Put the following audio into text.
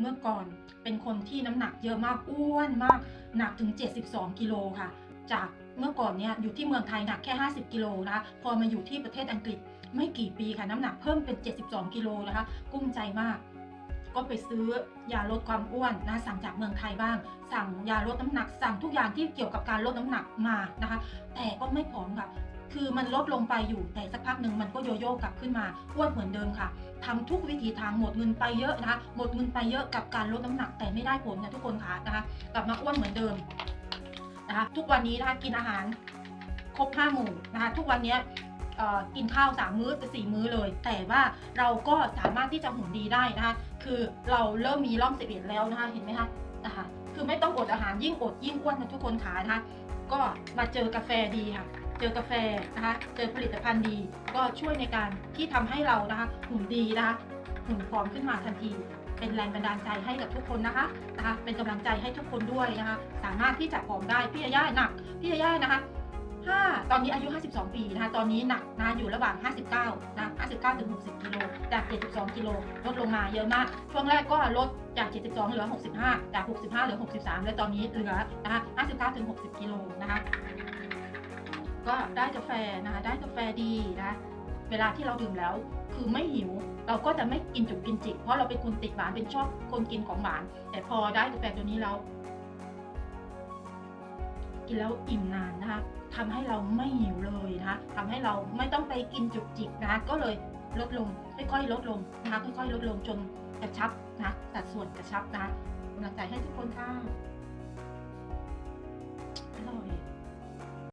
เมื่อก่อนเป็นคนที่น้ำหนักเยอะมากอ้วนมากหนักถึง 72 กิโลค่ะ จากเมื่อก่อนเนี่ยอยู่ที่เมืองไทยหนักแค่ 50 กิโลนะคะพอมาอยู่ที่ประเทศอังกฤษไม่กี่ปีค่ะ น้ำหนักเพิ่มเป็น 72 กิโลนะคะ กุ้มใจมาก ก็ไปซื้อยาลดความอ้วนนะสั่งจากเมืองไทยบ้าง สั่งยาลดน้ำหนัก สั่งทุกอย่างที่เกี่ยวกับการลดน้ำหนักมานะคะ แต่ก็ไม่ผอมค่ะ คือมันลดลงไปอยู่แต่สักพักหนึ่งมันก็โยโย่กลับขึ้นมาอ้วนเหมือนเดิมค่ะทำทุกวิถีทางหมดเงินไปเยอะนะคะ หมดเงินไปเยอะกับการลดน้ำหนักแต่ไม่ได้ผลนะทุกคนค่ะนะคะ กลับมาอ้วนเหมือนเดิมนะคะ ทุกวันนี้นะคะกินอาหารครบห้าหมู่นะคะ ทุกวันนี้กินข้าวสามมื้อสี่มื้อเลย แต่ว่าเราก็สามารถที่จะหุ่นดีได้นะคะ คือเราเริ่มมีร่องสิบเอ็ดแล้วนะคะเห็นไหมคะนะคะคือไม่ต้องอดอาหารยิ่งอดยิ่งอ้วนนะทุกคนขานะคะ ก็มาเจอกาแฟดีค่ะ เจอกาแฟนะคะ เจอผลิตภัณฑ์ดี ก็ช่วยในการที่ทำให้เรานะคะหุ่นดีนะคะหุ่นพร้อมขึ้นมาทันที เป็นแรงบันดาลใจให้กับทุกคนนะคะนะคะ เป็นกำลังใจให้ทุกคนด้วยนะคะ สามารถที่จะผอมได้พี่ยาย่าหนักพี่ยาย่านะคะ5ตอนนี้อายุ 52 ปีนะคะ ตอนนี้หนักนะอยู่ระหว่าง 59 นะ 59 ถึง 60 กิโล จาก 72 กิโล ลดลงมาเยอะมาก ช่วงแรกก็ลดจาก 72 เหลือ 65 จาก 65 เหลือ 63 แล้วตอนนี้เหลือนะคะ 59 ถึง 60 กิโลนะคะ ก็ได้กาแฟนะคะได้กาแฟดีนะเวลาที่เราดื่มแล้วคือไม่หิว เราก็จะไม่กินจุกกินจิกเพราะเราเป็นคนติดหวานเป็นชอบคนกินของหวาน แต่พอได้กาแฟตัวนี้แล้วกินแล้วอิ่มนานนะคะทำให้เราไม่หิวเลยนะคะทำให้เราไม่ต้องไปกินจุกจิกนะคะก็เลยลดลงค่อยๆลดลงนะคะค่อยๆลดลงจนกระชับนะสัดส่วนกระชับนะคะกำลังใจให้ทุกคนค่ะ